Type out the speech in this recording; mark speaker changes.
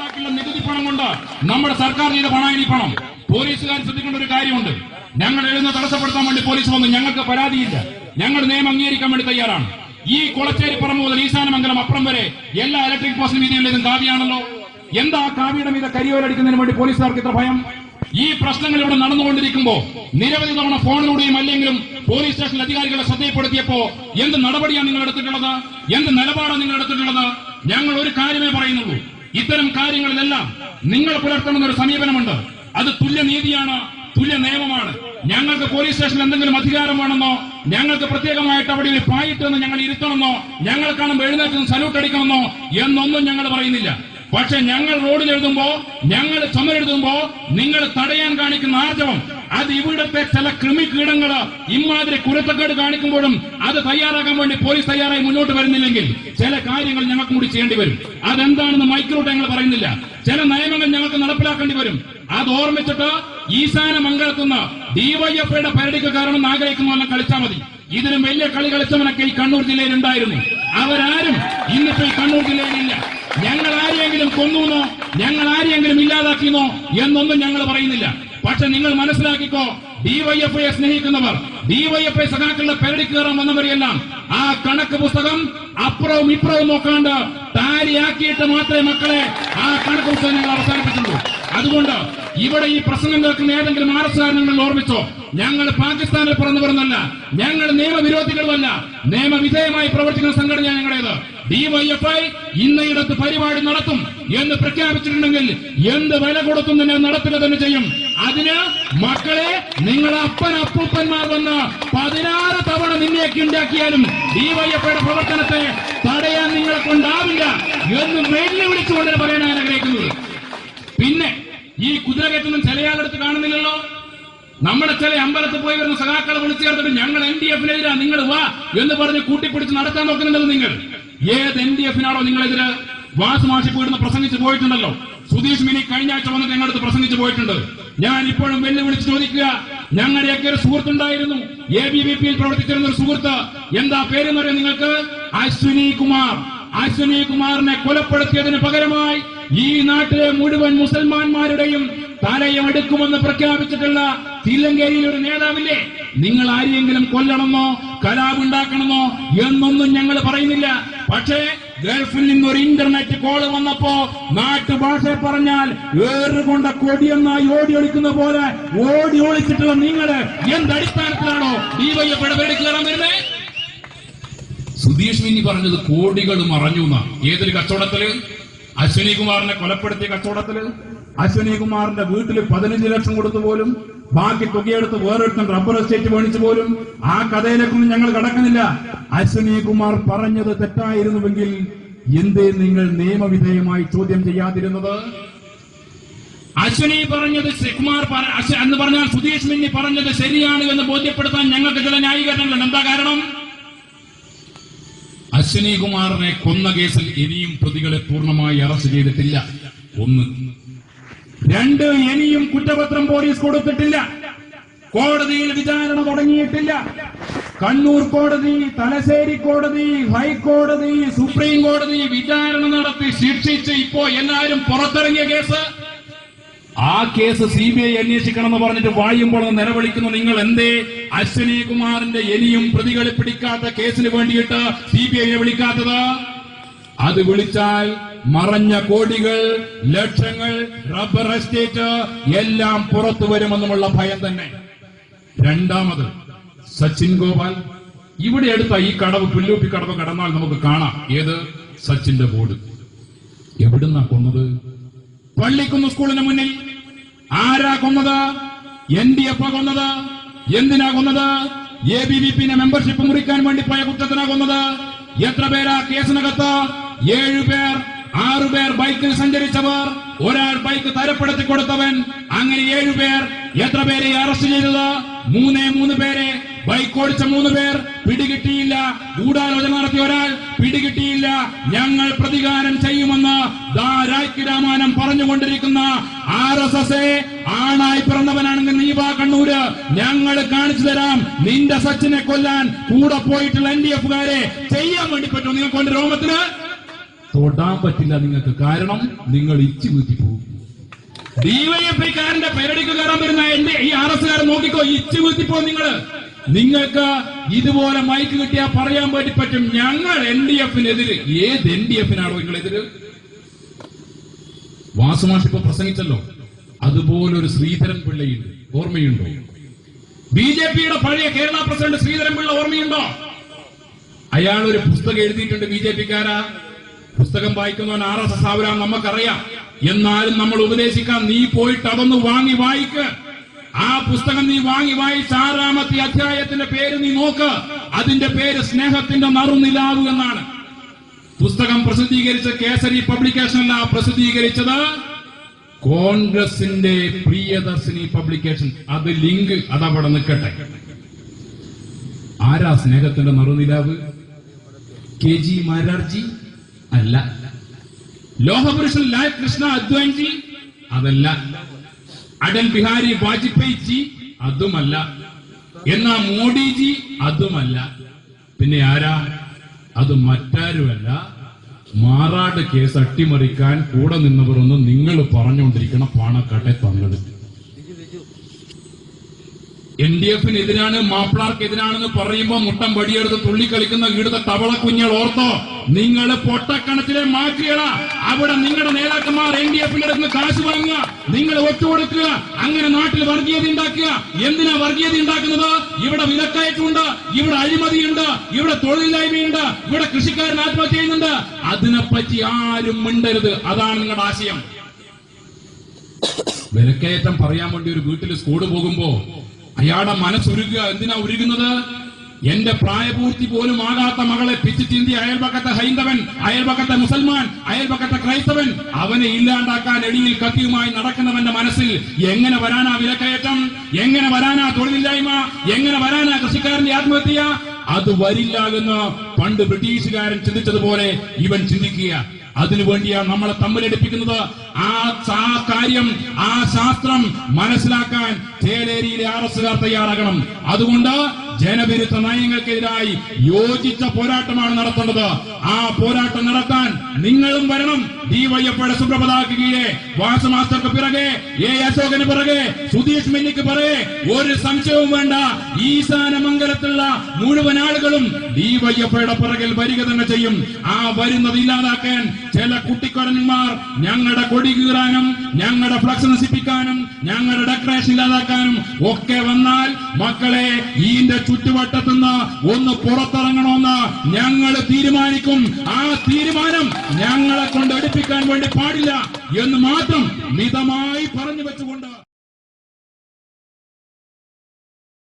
Speaker 1: ഉണ്ടാക്കിയുള്ള നികുതി പണം കൊണ്ട് നമ്മുടെ സർക്കാർ ചെയ്ത പണമാണ് ഈ പണം പോലീസുകാർ ശ്രദ്ധിക്കേണ്ട ഒരു കാര്യമുണ്ട്. ഞങ്ങൾ എഴുന്ന തടസ്സപ്പെടുത്താൻ വേണ്ടി പോലീസ് വന്നു. ഞങ്ങൾക്ക് പരാതിയില്ല. ഞങ്ങൾ നിയമം അംഗീകരിക്കാൻ വേണ്ടി തയ്യാറാണ്. ഈ കുളച്ചേരി പറമ്പ് മുതൽ ഈശാനമംഗലം അപ്പുറം വരെ എല്ലാ ഇലക്ട്രിക് പോസ്റ്റിന് വീതിയുള്ളതും കാവ്യാണല്ലോ. എന്താ കാവ്യയുടെ മീത കരിയോലടിക്കുന്നതിന് വേണ്ടി പോലീസുകാർക്ക് ഇത്ര ഭയം? ഈ പ്രശ്നങ്ങൾ ഇവിടെ നടന്നുകൊണ്ടിരിക്കുമ്പോ നിരവധി തവണ ഫോണിലൂടെയും അല്ലെങ്കിലും പോലീസ് സ്റ്റേഷൻ അധികാരികളെ ശ്രദ്ധയപ്പെടുത്തിയപ്പോ എന്ത് നടപടിയാണ് നിങ്ങൾ എടുത്തിട്ടുള്ളത്? എന്ത് നിലപാടാണ് നിങ്ങൾ എടുത്തിട്ടുള്ളത്? ഞങ്ങൾ ഒരു കാര്യമേ പറയുന്നുള്ളൂ. ഇത്തരം കാര്യങ്ങളിലെല്ലാം നിങ്ങൾ പുലർത്തണമെന്ന ഒരു സമീപനമുണ്ട്. അത് തുല്യനീതിയാണ് തുല്യ നിയമമാണ്. ഞങ്ങൾക്ക് പോലീസ് സ്റ്റേഷനിൽ എന്തെങ്കിലും അധികാരം വേണമെന്നോ ഞങ്ങൾക്ക് പ്രത്യേകമായിട്ട് അവിടെ ഒരു പായിട്ട് ഞങ്ങൾ ഇരുത്തണമെന്നോ ഞങ്ങൾ കാണുമ്പോൾ എഴുന്നേറ്റ് സല്യൂട്ട് അടിക്കണമെന്നോ എന്നൊന്നും ഞങ്ങൾ പറയുന്നില്ല. പക്ഷെ ഞങ്ങൾ റോഡിൽ എഴുതുമ്പോ ഞങ്ങൾ ചുമരെഴുതുമ്പോ നിങ്ങൾ തടയാൻ കാണിക്കുന്ന ആർജവം അത് ഇവിടുത്തെ ചില കൃമികീടങ്ങൾ ഇമാതിരി കുരത്തക്കേട് കാണിക്കുമ്പോഴും അത് തയ്യാറാക്കാൻ വേണ്ടി പോലീസ് തയ്യാറായി മുന്നോട്ട് വരുന്നില്ലെങ്കിൽ ചില കാര്യങ്ങൾ ഞങ്ങൾക്ക് കൂടി ചെയ്യേണ്ടി വരും. അതെന്താണെന്ന് മൈക്രോട്ട് ഞങ്ങൾ പറയുന്നില്ല. ചില നിയമങ്ങൾ ഞങ്ങൾക്ക് നടപ്പിലാക്കേണ്ടി വരും. അത് ഓർമ്മിച്ചിട്ട് ഈശാന മംഗളത്തുന്ന ഡിവൈഎഫ്ഐയുടെ പരടിക്ക് കാരണം ആഗ്രഹിക്കുന്ന കളിച്ചാൽ മതി. ഇതിനും വലിയ കളി കളിച്ചവനൊക്കെ ഈ കണ്ണൂർ ജില്ലയിൽ ഉണ്ടായിരുന്നു. അവരാരും ഇന്നിപ്പോ ഈ കണ്ണൂർ ജില്ലയിലില്ല ഞങ്ങൾ ആരെയെങ്കിലും കൊന്നുവെന്നോ ഞങ്ങൾ ആരെയെങ്കിലും ഇല്ലാതാക്കിയെന്നോ? എന്നൊന്നും ഞങ്ങൾ പറയുന്നില്ല. പക്ഷെ നിങ്ങൾ മനസ്സിലാക്കിക്കോ ഡിവൈഎഫ്ഐയെ സ്നേഹിക്കുന്നവർ ഡിവൈഎഫ്ഐ സഖാക്കളുടെ പേരടി കയറാൻ വന്നവരെയെല്ലാം ആ കണക്ക് പുസ്തകം അപ്പുറവും ഇപ്പുറവും നോക്കാണ്ട് താരിയാക്കിയിട്ട് മാത്രമേ മക്കളെ ആ കണക്ക് പുസ്തകം ഞങ്ങൾ അവസാനിപ്പിച്ചുള്ളൂ അതുകൊണ്ട് ഇവിടെ ഈ പ്രസംഗം കേൾക്കുന്ന ഏതെങ്കിലും ആർ എസ് നിങ്ങൾ ഓർമ്മിച്ചോ? ഞങ്ങൾ പാകിസ്ഥാനിൽ പിറന്നവരെന്നല്ല ഞങ്ങൾ നിയമവിരോധികളുമല്ല നിയമവിധേയമായി പ്രവർത്തിക്കുന്ന സംഘടന ഞങ്ങളുടേത്. ഡിവൈഎഫ്ഐ ഇന്നയിടത്ത് പരിപാടി നടത്തും. എന്ന് പ്രഖ്യാപിച്ചിട്ടുണ്ടെങ്കിൽ എന്ത് വില കൊടുത്തും തന്നെ നടത്തുക തന്നെ ചെയ്യും. അതിന് മക്കളെ നിങ്ങൾ അപ്പൻ അപ്പൂപ്പന്മാർ വന്ന് പതിനാറ് തവണ നിന്നെയൊക്കെ ഉണ്ടാക്കിയാലും ഡിവൈഎഫ്ഐയുടെ പ്രവർത്തനത്തെ തടയാൻ നിങ്ങളെ എന്ന് വെല്ലുവിളിച്ചുകൊണ്ട് പറയാൻ ഞാൻ ആഗ്രഹിക്കുന്നത്. പിന്നെ ഈ കുതിരകയറ്റൊന്നും ചിലയാളെടുത്ത് കാണുന്നില്ലല്ലോ. നമ്മുടെ ചില അമ്പലത്തിൽ പോയി വരുന്ന സഖാക്കളെ വിളിച്ചു ചേർത്തിട്ട് ഞങ്ങൾ എൻ ഡി എഫിനെതിരാ നിങ്ങൾ വാ എന്ന് പറഞ്ഞ് കൂട്ടിപ്പിടിച്ച് നടത്താൻ നോക്കുന്നുണ്ടല്ലോ നിങ്ങൾ. ഏത് എൻ ഡി എഫിനാണോ നിങ്ങളെതിര്? വാസുമാഷി പോയിരുന്ന് പ്രസംഗിച്ചു പോയിട്ടുണ്ടല്ലോ. സുധീഷ് മിനി കഴിഞ്ഞ ആഴ്ച വന്നിട്ട് ഞങ്ങളടുത്ത് പ്രസംഗിച്ചു പോയിട്ടുണ്ട്. ഞാൻ ഇപ്പോഴും വെല്ലുവിളിച്ച് ചോദിക്കുക ഞങ്ങളുടെയൊക്കെ ഒരു സുഹൃത്തുണ്ടായിരുന്നു. എ ബി വി പിയിൽ പ്രവർത്തിച്ചിരുന്ന ഒരു സുഹൃത്ത്. എന്താ പേരെന്ന് പറയാം നിങ്ങൾക്ക്? അശ്വിനി കുമാർ. അശ്വിനി കുമാറിനെ കൊലപ്പെടുത്തിയതിന് പകരമായി ഈ നാട്ടിലെ മുഴുവൻ മുസൽമാന്മാരുടെയും തലയും എടുക്കുമെന്ന് പ്രഖ്യാപിച്ചിട്ടുള്ള തില്ലങ്കേരിയിൽ ഒരു നേതാവില്ലേ? നിങ്ങൾ ആരെയെങ്കിലും കൊല്ലണമെന്നോ കലാപുണ്ടാക്കണമെന്നോ എന്നൊന്നും ഞങ്ങൾ പറയുന്നില്ല. പക്ഷേ ഗൾഫിൽ നിന്ന് ഒരു ഇന്റർനെറ്റ് കോൾ വന്നപ്പോ നാട്ടുഭാഷ പറഞ്ഞാൽ ഏറുകൊണ്ട കൊടിയൊന്നായി ഓടി ഒളിക്കുന്ന പോലെ ഓടി ഒളിച്ചിട്ടുള്ള നിങ്ങൾ എന്തടിസ്ഥാനത്തിലാണോ ഡിവൈഎഫ്ഐയുടെ പേര് കയറാൻ വരുന്നേ? സുധീഷ് മിന്നി പറഞ്ഞത് കോടികൾ മറഞ്ഞു ഏതൊരു കച്ചവടത്തിൽ? അശ്വിനി കുമാറിനെ കൊലപ്പെടുത്തിയ കച്ചവടത്തിൽ? അശ്വിനി കുമാറിന്റെ വീട്ടിൽ പതിനഞ്ച് ലക്ഷം കൊടുത്തു പോലും ബാക്കി തുകയെടുത്ത് വേറൊരുത്തൻ റബ്ബർ എസ്റ്റേറ്റ് മേടിച്ചു പോലും ആ കഥയിലേക്കൊന്നും ഞങ്ങൾ കടക്കുന്നില്ല. അശ്വിനി കുമാർ പറഞ്ഞത് തെറ്റായിരുന്നുവെങ്കിൽ എന്തേ നിങ്ങൾ നിയമവിധേയമായി ചോദ്യം ചെയ്യാതിരുന്നത്? അശ്വനി പറഞ്ഞത് ശ്രീകുമാർ എന്ന് പറഞ്ഞാൽ സുധീഷ് മിന്നി പറഞ്ഞത് ശരിയാണ് എന്ന് ബോധ്യപ്പെടുത്താൻ ഞങ്ങൾക്ക് ചില ന്യായീകരണങ്ങളുണ്ട്. എന്താ കാരണം? അശ്വനി കുമാറിനെ കൊന്ന കേസിൽ ഇനിയും പ്രതികളെ പൂർണമായി അറസ്റ്റ് ചെയ്തിട്ടില്ല. ഒന്ന് രണ്ട് ഇനിയും കുറ്റപത്രം പോലീസ് കൊടുത്തിട്ടില്ല. കോടതിയിൽ വിചാരണ തുടങ്ങിയിട്ടില്ല. കണ്ണൂർ കോടതി തലശ്ശേരി കോടതി ഹൈക്കോടതി സുപ്രീം കോടതി വിചാരണ നടത്തി ശിക്ഷിച്ച് ഇപ്പോ എല്ലാവരും പുറത്തിറങ്ങിയ കേസ്. ആ കേസ് സി ബി ഐ അന്വേഷിക്കണമെന്ന് പറഞ്ഞിട്ട് വായുമ്പോൾ നിലവിളിക്കുന്നു. നിങ്ങൾ എന്തേ? അശ്വിനി കുമാറിന്റെ ഇനിയും പ്രതികളെ പിടിക്കാത്ത കേസിന് വേണ്ടിയിട്ട് സി ബി ഐയെ വിളിക്കാത്തത്? അത് വിളിച്ചാൽ മറഞ്ഞ കോടികൾ ലക്ഷങ്ങൾ റബ്ബർ എസ്റ്റേറ്റ് എല്ലാം പുറത്തു വരുമെന്നുമുള്ള ഭയം തന്നെ. രണ്ടാമത് സച്ചിൻ ഗോപാൽ. ഇവിടെ അടുത്ത ഈ കടവ് പുല്ലൂപ്പി കടവ് കടന്നാൽ നമുക്ക് കാണാം. ഏത്? സച്ചിന്റെ ബോർഡ്. എവിടുന്നാ കൊന്നത്? പള്ളിക്കുന്ന് സ്കൂളിന് മുന്നിൽ. ആരാ കൊന്നത്? എൻ ഡി എഫ് കൊന്നത്. എന്തിനാ കൊന്നത്? എ ബി വി പിന്നെ മെമ്പർഷിപ്പ് മുറിക്കാൻ വേണ്ടി പോയ കുറ്റത്തിനാ കൊന്നത്? എത്ര പേരാ കേസിനകത്ത്? ഏഴു പേർ. ആറു പേർ ബൈക്കിൽ സഞ്ചരിച്ചവർ ഒരാൾ ബൈക്ക് തരപ്പെടുത്തി കൊടുത്തവൻ അങ്ങനെ ഏഴു പേർ. എത്ര പേരെ അറസ്റ്റ് ചെയ്തത്? മൂന്നേ മൂന്ന് പേരെ. ബൈക്ക് ഓടിച്ച മൂന്ന് പേർ പിടികിട്ടിയില്ല. ഗൂഢാലോചന നടത്തിയ ഒരാൾ പിടികിട്ടിയില്ല. ഞങ്ങൾ പ്രതികാരം ചെയ്യുമെന്ന് രാമാനം പറഞ്ഞുകൊണ്ടിരിക്കുന്ന ആർ എസ് എസ് ആണായി പിറന്നവനാണെങ്കിൽ നീ വാ കണ്ണൂര്. ഞങ്ങൾ കാണിച്ചു തരാം. നിന്റെ സച്ചിനെ കൊല്ലാൻ കൂടെ പോയിട്ടുള്ള എൻ ഡി എഫുകാരെ ചെയ്യാൻ വേണ്ടി പറ്റും നിങ്ങൾക്ക് കൊണ്ട് രോമത്തിന്? തൊടാൻ പറ്റില്ല നിങ്ങൾക്ക്. കാരണം നിങ്ങൾ ഇച്ചു വീട്ടി പോകും. ഡിവൈഎഫ്ഐക്കാരന്റെ പേരടിക്ക് കയറാൻ വരുന്ന എന്റെ ഈ ആർ എസ് കാരൻ നോക്കിക്കോ ഇച്ചു വീട്ടിപ്പോ നിങ്ങൾ. നിങ്ങൾക്ക് ഇതുപോലെ മൈക്ക് കിട്ടിയാൽ പറയാൻ വേണ്ടി പറ്റും. ഞങ്ങൾ എൻ ഡി എഫിനെതിര് ഏത് എൻ ഡി എഫിനാണോ നിങ്ങളെതിര്? വാസുമാഷ് ഇപ്പൊ പ്രസംഗിച്ചല്ലോ. അതുപോലെ ഒരു ശ്രീധരൻ പിള്ളയുണ്ട്. ഓർമ്മയുണ്ടോ? ബി ജെ പിയുടെ പഴയ കേരള പ്രസിഡന്റ് ശ്രീധരൻ പിള്ള ഓർമ്മയുണ്ടോ? അയാൾ ഒരു പുസ്തകം എഴുതിയിട്ടുണ്ട് ബി ജെ പിക്കാരാ. പുസ്തകം വായിക്കുന്നവൻ ആർ എസ് എസ് ആവരാൻ നമുക്കറിയാം. എന്നാലും നമ്മൾ ഉപദേശിക്കാം നീ പോയിട്ട് അതൊന്ന് വാങ്ങി വായിക്ക്. ആ പുസ്തകം നീ വാങ്ങി വായിച്ച് ആറാമത്തെ അധ്യായത്തിന്റെ പേര് നീ നോക്ക്. അതിന്റെ പേര് സ്നേഹത്തിന്റെ നറുനിലാവ് എന്നാണ്. പുസ്തകം പ്രസിദ്ധീകരിച്ച കേസരി പബ്ലിക്കേഷനല്ല പ്രസിദ്ധീകരിച്ചത് കോൺഗ്രസിന്റെ പ്രിയദർശിനി പബ്ലിക്കേഷൻ. അത് ലിങ്ക് അതവിടെ നിൽക്കട്ടെ. ആരാ സ്നേഹത്തിന്റെ നറുനിലാവ്? കെ ജി മാരാർജി അല്ല. ലോഹപുരുഷൻ ലാൽ കൃഷ്ണ അദ്വാൻജി അതല്ല. അടൽ ബിഹാരി വാജ്പേയി ജി അതുമല്ല. എന്നാ മോഡിജി അതുമല്ല. പിന്നെ ആരാ? അത് മറ്റാരുമല്ല. മാറാട് കേസ് അട്ടിമറിക്കാൻ കൂടെ നിന്നവർ ഒന്ന് നിങ്ങൾ പറഞ്ഞുകൊണ്ടിരിക്കണം പാണക്കാട്ടെ തന്നത് എൻ ഡി എഫിനെതിരാണ് മാപ്പിളാർക്കെതിരാണെന്ന് പറയുമ്പോ മുട്ടം വടിയെടുത്ത് തുള്ളിക്കളിക്കുന്ന ഇവിടുത്തെ തവള കുഞ്ഞുകൾ ഓർത്തോ? നിങ്ങൾ പൊട്ടക്കണത്തിലെ മാറ്റിയട അവിടെ നിങ്ങളുടെ നേതാക്കന്മാർ എൻ ഡി എഫിന്റെ അടുത്ത് കാശ് വാങ്ങുക. നിങ്ങൾ ഒറ്റുകൊടുക്കുക. അങ്ങനെ നാട്ടിൽ വർഗീയത ഉണ്ടാക്കുക. എന്തിനാ വർഗീയത ഉണ്ടാക്കുന്നത്? ഇവിടെ വിലക്കയറ്റമുണ്ട് ഇവിടെ അഴിമതിയുണ്ട് ഇവിടെ തൊഴിലില്ലായ്മയുണ്ട് ഇവിടെ കൃഷിക്കാരൻ ആത്മഹത്യ ചെയ്യുന്നുണ്ട്. അതിനെപ്പറ്റി ആരും മിണ്ടരുത്. അതാണ് നിങ്ങളുടെ ആശയം. വിലക്കയറ്റം പറയാൻ വേണ്ടി ഒരു വീട്ടിൽ സ്കൂൾ പോകുമ്പോ അയാളുടെ മനസ്സൊരുക്കുക. എന്തിനാ ഉരുകുന്നത്? എന്റെ പ്രായപൂർത്തി പോലും ആകാത്ത മകളെ പിച്ചു ചിന്തി അയൽപക്കത്തെ ഹൈന്ദവൻ അയൽപക്കത്തെ മുസൽമാൻ അയൽപക്കത്തെ ക്രൈസ്തവൻ അവനെ ഇല്ലാണ്ടാക്കാൻ എടിയിൽ കത്തിയുമായി നടക്കുന്നവന്റെ മനസ്സിൽ എങ്ങനെ വരാനാ വിലക്കയറ്റം? എങ്ങനെ വരാനാ തൊഴിലില്ലായ്മ? എങ്ങനെ വരാനാ കൃഷിക്കാരന്റെ ആത്മഹത്യ? അത് വരില്ല എന്ന് പണ്ട് ബ്രിട്ടീഷുകാരൻ ചിന്തിച്ചതുപോലെ ഇവൻ ചിന്തിക്കുക. അതിനുവേണ്ടിയാണ് നമ്മളെ തമ്മിലെടുപ്പിക്കുന്നത്. ആ ആ കാര്യം ആ ശാസ്ത്രം മനസ്സിലാക്കാൻ ചേലേരിയിലെ ആർ എസുകാർ തയ്യാറാകണം. അതുകൊണ്ട് ജനവിരുദ്ധ നയങ്ങൾക്കെതിരായി യോജിച്ച പോരാട്ടമാണ് നടത്തേണ്ടത്. ആ പോരാട്ടം നടത്താൻ നിങ്ങളും വരണം. ഡിവൈഎഫ്ഐയുടെ സുപ്രഭതാക്ക് കീഴെ വാസമാസ്റ്റർക്ക് പിറകെ എ അശോകന് പിറകെ സുധീഷ് മിന്നിക്ക് പിറകെ ഒരു സംശയവും വേണ്ട. ഈശാന മംഗലത്തിലുള്ള മുഴുവൻ ആളുകളും ഡിവൈഎഫ്ഐയുടെ പിറകിൽ വരിക തന്നെ ചെയ്യും. ആ വരുന്നത് ഇല്ലാതാക്കാൻ ചില കുട്ടിക്കൊരന്മാർ ഞങ്ങളുടെ കൊടി കീറാനും ഞങ്ങളുടെ ഫ്ലക്സ് നശിപ്പിക്കാനും ഞങ്ങളുടെ ക്രാഷ് ഇല്ലാതാക്കാനും ഒക്കെ വന്നാൽ മക്കളെ ഈന്റെ ചുറ്റുവട്ടത്തുനിന്ന് ഒന്ന് പുറത്തിറങ്ങണമെന്ന് ഞങ്ങൾ തീരുമാനിക്കും. ആ തീരുമാനം ഞങ്ങളെ കൊണ്ട് എടുപ്പിക്കാൻ വേണ്ടി പാടില്ല എന്ന് മാത്രം മിതമായി പറഞ്ഞു വെച്ചുകൊണ്ട്